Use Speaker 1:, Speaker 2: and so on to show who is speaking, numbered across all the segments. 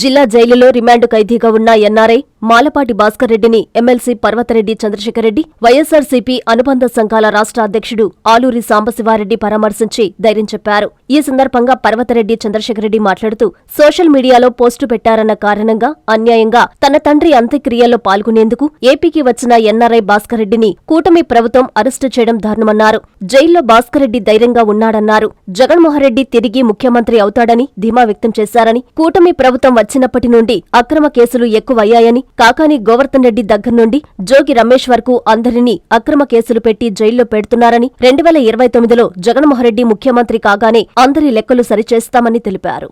Speaker 1: జిల్లా జైలులో రిమాండ్ ఖైదీగా ఉన్న ఎన్ఆర్ఐ మాలపాటి భాస్కర్ రెడ్డిని ఎమ్మెల్సీ పర్వతరెడ్డి చంద్రశేఖర్ రెడ్డి వైఎస్సార్సీపీ అనుబంధ సంఘాల రాష్ట్ర అధ్యక్షుడు ఆలూరి సాంబశివారెడ్డి పరామర్శించి ధైర్యం చెప్పారు. ఈ సందర్భంగా పర్వతరెడ్డి చంద్రశేఖర్ రెడ్డి మాట్లాడుతూ సోషల్ మీడియాలో పోస్టు పెట్టారన్న కారణంగా అన్యాయంగా తన తండ్రి అంత్యక్రియల్లో పాల్గొనేందుకు ఏపీకి వచ్చిన ఎన్ఆర్ఐ భాస్కర్ రెడ్డిని కూటమి ప్రభుత్వం అరెస్టు చేయడం దారుణమన్నారు. జైల్లో భాస్కర్ రెడ్డి ధైర్యంగా ఉన్నాడన్నారు. జగన్మోహన్ రెడ్డి తిరిగి ముఖ్యమంత్రి అవుతాడని ధీమా వ్యక్తం చేశారని కూటమి ప్రభుత్వం వచ్చినప్పటి నుండి అక్రమ కేసులు ఎక్కువయ్యాయని కాకాని గోవర్ధన్ రెడ్డి దగ్గర నుండి జోగి రమేష్ వరకు అందరినీ అక్రమ కేసులు పెట్టి జైల్లో పెడుతున్నారని రెండు వేల ఇరవై తొమ్మిదిలో జగన్మోహన్ రెడ్డి ముఖ్యమంత్రి కాగానే అందరి లెక్కలు సరిచేస్తామని తెలిపారు.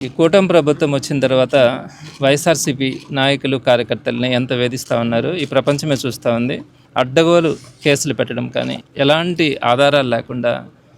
Speaker 2: ఈ కూటమి ప్రభుత్వం వచ్చిన తర్వాత వైఎస్ఆర్సీపీ నాయకులు కార్యకర్తల్ని ఎంత వేధిస్తూ ఉన్నారు ఈ ప్రపంచమే చూస్తూ ఉంది. అడ్డగోలు కేసులు పెట్టడం కానీ ఎలాంటి ఆధారాలు లేకుండా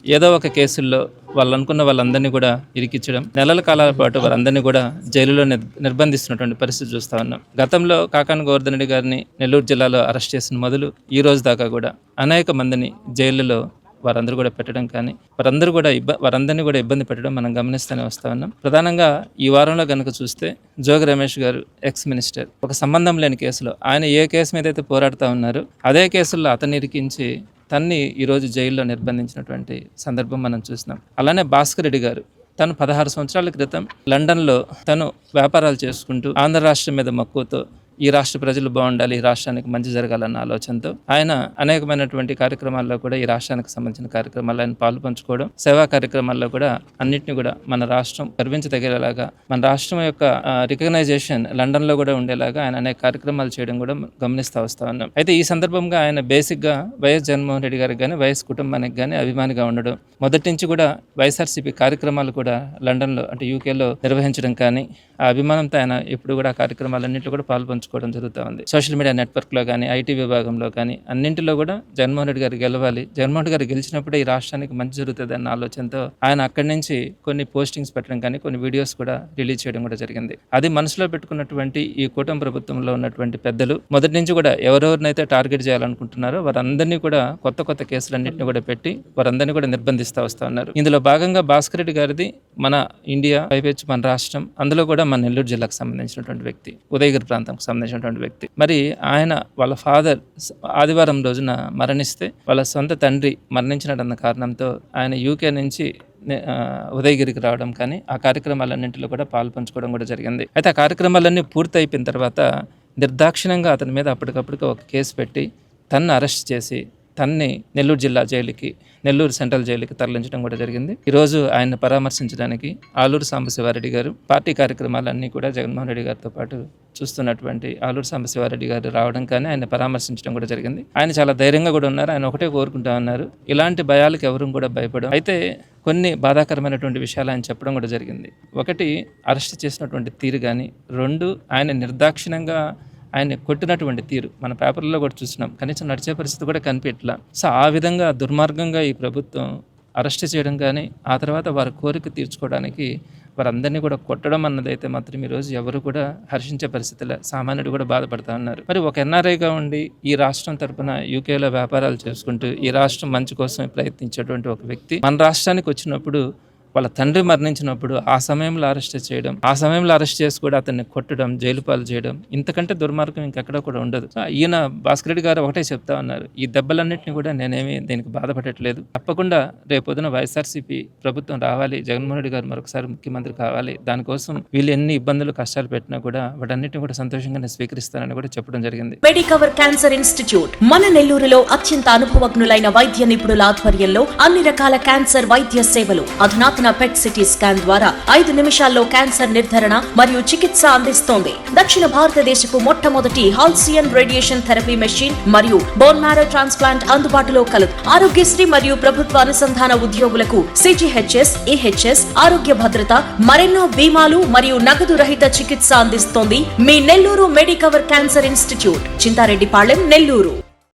Speaker 2: ఏదో ఒక కేసుల్లో వాళ్ళు అనుకున్న వాళ్ళందరినీ కూడా ఇరికించడం నెలల కాలాల పాటు వారందరినీ కూడా జైలులో నిర్బంధిస్తున్నటువంటి పరిస్థితి చూస్తూ ఉన్నాం. గతంలో కాకాని గోవర్ధన్ రెడ్డి గారిని నెల్లూరు జిల్లాలో అరెస్ట్ చేసిన మొదలు ఈ రోజు దాకా కూడా అనేక మందిని జైలులో వారందరూ కూడా పెట్టడం కానీ వారందరూ కూడా ఇబ్బ వారందరినీ కూడా ఇబ్బంది పెట్టడం మనం గమనిస్తూనే వస్తూ ఉన్నాం. ప్రధానంగా ఈ వారంలో కనుక చూస్తే జోగి రమేష్ గారు ఎక్స్ మినిస్టర్. ఒక సంబంధం లేని కేసులో ఆయన ఏ కేసు మీద అయితే పోరాడుతూ ఉన్నారో అదే కేసుల్లో అతన్ని ఇరికించి తన్ని ఈరోజు జైల్లో నిర్బంధించినటువంటి సందర్భం మనం చూసినాం. అలానే భాస్కర్ రెడ్డి గారు తను పదహారు సంవత్సరాల క్రితం లండన్లో తను వ్యాపారాలు చేసుకుంటూ ఆంధ్ర రాష్ట్రం మీద మక్కువతో ఈ రాష్ట్ర ప్రజలు బాగుండాలి ఈ రాష్ట్రానికి మంచి జరగాలన్న ఆలోచనతో ఆయన అనేకమైనటువంటి కార్యక్రమాల్లో కూడా ఈ రాష్ట్రానికి సంబంధించిన కార్యక్రమాల్లో ఆయన పాలు పంచుకోవడం సేవా కార్యక్రమాల్లో కూడా అన్నింటినీ కూడా మన రాష్ట్రం గర్వించదగేలాగా మన రాష్ట్రం యొక్క రికగ్నైజేషన్ లండన్లో కూడా ఉండేలాగా ఆయన అనేక కార్యక్రమాలు చేయడం కూడా గమనిస్తూ వస్తా ఉన్నాం. అయితే ఈ సందర్భంగా ఆయన బేసిక్గా వైఎస్ జగన్మోహన్ రెడ్డి గారికి కానీ వైఎస్ కుటుంబానికి కానీ అభిమానిగా ఉండడం మొదటి నుంచి కూడా వైఎస్ఆర్సీపీ కార్యక్రమాలు కూడా లండన్లో అంటే యూకేలో నిర్వహించడం కానీ ఆ అభిమానంతో ఆయన ఎప్పుడు కూడా కార్యక్రమాలన్నింటిలో కూడా పాల్పంచుకోవడం జరుగుతూ ఉంది. సోషల్ మీడియా నెట్వర్క్లో కానీ ఐటీ విభాగంలో కానీ అన్నింటిలో కూడా జగన్మోహన్ రెడ్డి గారు గెలవాలి. జగన్మోహన్ రెడ్డి గారు గెలిచినప్పుడే ఈ రాష్ట్రానికి మంచి జరుగుతుంది అన్న ఆలోచనతో ఆయన అక్కడి నుంచి కొన్ని పోస్టింగ్స్ పెట్టడం కానీ కొన్ని వీడియోస్ కూడా రిలీజ్ చేయడం కూడా జరిగింది. అది మనసులో పెట్టుకున్నటువంటి ఈ కూటమి ప్రభుత్వంలో ఉన్నటువంటి పెద్దలు మొదటి నుంచి కూడా ఎవరెవరినైతే టార్గెట్ చేయాలనుకుంటున్నారో వారందరినీ కూడా కొత్త కొత్త కేసులన్నింటినీ కూడా పెట్టి వారందరినీ కూడా నిర్బంధిస్తూ వస్తూ ఉన్నారు. ఇందులో భాగంగా భాస్కర్ రెడ్డి గారిది మన ఇండియా పైపెచ్చు మన రాష్ట్రం అందులో కూడా మన నెల్లూరు జిల్లాకు సంబంధించినటువంటి వ్యక్తి ఉదయగిరి ప్రాంతంకి సంబంధించినటువంటి వ్యక్తి. మరి ఆయన వాళ్ళ ఫాదర్ ఆదివారం రోజున మరణిస్తే వాళ్ళ సొంత తండ్రి మరణించినటన్న కారణంతో ఆయన యూకే నుంచి ఉదయగిరికి రావడం కానీ ఆ కార్యక్రమాలన్నింటిలో కూడా పాల్పంచుకోవడం కూడా జరిగింది. అయితే ఆ కార్యక్రమాలన్నీ పూర్తి అయిపోయిన తర్వాత నిర్దాక్షిణ్యంగా అతని మీద అప్పటికప్పటికి ఒక కేసు పెట్టి తన్ను అరెస్ట్ చేసి తన్ని నెల్లూరు జిల్లా జైలుకి నెల్లూరు సెంట్రల్ జైలుకి తరలించడం కూడా జరిగింది. ఈరోజు ఆయన్ని పరామర్శించడానికి ఆలూరు సాంబశివారెడ్డి గారు పార్టీ కార్యక్రమాలన్నీ కూడా జగన్మోహన్ రెడ్డి గారితో పాటు చూస్తున్నటువంటి ఆలూరు సాంబశివారెడ్డి గారు రావడం కానీ ఆయన పరామర్శించడం కూడా జరిగింది. ఆయన చాలా ధైర్యంగా కూడా ఉన్నారు. ఆయన ఒకటే కోరుకుంటా ఉన్నారు. ఇలాంటి భయాలకు ఎవరు కూడా భయపడం అయితే కొన్ని బాధాకరమైనటువంటి విషయాలు ఆయన చెప్పడం కూడా జరిగింది. ఒకటి అరెస్ట్ చేసినటువంటి తీరు కానీ రెండు ఆయన నిర్దాక్షిణ్యంగా ఆయన కొట్టినటువంటి తీరు. మన పేపర్లో కూడా చూసినాం. కనీసం నడిచే పరిస్థితి కూడా కనిపెట్ల. సో ఆ విధంగా దుర్మార్గంగా ఈ ప్రభుత్వం అరెస్ట్ చేయడం కానీ ఆ తర్వాత వారి కోరిక తీర్చుకోవడానికి వారందరినీ కూడా కొట్టడం అన్నదైతే మాత్రం ఈరోజు ఎవరు కూడా హర్షించే పరిస్థితిలో. సామాన్యుడు కూడా బాధపడతా ఉన్నారు. మరి ఒక ఎన్ఆర్ఐగా ఉండి ఈ రాష్ట్రం తరపున యూకేలో వ్యాపారాలు చేసుకుంటూ ఈ రాష్ట్రం మంచి కోసం ప్రయత్నించేటువంటి ఒక వ్యక్తి. మన రాష్ట్రానికి వచ్చినప్పుడు వాళ్ళ తండ్రి మరణించినప్పుడు ఆ సమయంలో అరెస్ట్ చేయడం ఆ సమయంలో అరెస్ట్ చేసి కూడా అతన్ని కొట్టడం జైలు పాలు చేయడం ఇంతకంటే దుర్మార్గం ఇంకెక్కడ కూడా ఉండదు. ఈయన భాస్కర్ రెడ్డి గారు ఒకటే చెప్తా ఉన్నారు. ఈ దెబ్బలన్నింటినీ కూడా నేనేమి దీనికి బాధపడట్లేదు. తప్పకుండా రేపొద్దున వైఎస్ఆర్సీపీ ప్రభుత్వం రావాలి జగన్మోహన్ రెడ్డి గారు మరొకసారి ముఖ్యమంత్రి కావాలి. దానికోసం వీళ్ళు ఎన్ని ఇబ్బందులు కష్టాలు పెట్టినా కూడా వాటన్నిటిని కూడా సంతోషంగానే స్వీకరిస్తానని కూడా చెప్పడం జరిగింది.
Speaker 3: మెడికవర్ క్యాన్సర్ ఇన్స్టిట్యూట్ మన నెల్లూరులో అత్యంత అనుభవజ్ఞులైన వైద్య నిపుణుల ఆధ్వర్యంలో అన్ని రకాల క్యాన్సర్ వైద్య సేవలు అధునాతన పెట్ సిటీ స్కాన్ ద్వారా ఐదు నిమిషాల్లో క్యాన్సర్ నిర్ధారణ మరియు చికిత్స అందిస్తోంది. దక్షిణ భారతదేశపు మొట్టమొదటి హాల్సియన్ రేడియేషన్ థెరపీ మెషిన్ మరియు బోన్ మ్యారో ట్రాన్స్ప్లాంట్ అందుబాటులో కలదు ఆరోగ్యశ్రీ మరియు ప్రభుత్వ అనుసంధాన ఉద్యోగులకు సిజిహెచ్ఎస్ ఈహెచ్ఎస్ ఆరోగ్య భద్రత మరెన్నో బీమాలు మరియు నగదు రహిత చికిత్స అందిస్తోంది మీ Nellore Medicover cancer institute. Chintareddypalem Nellore.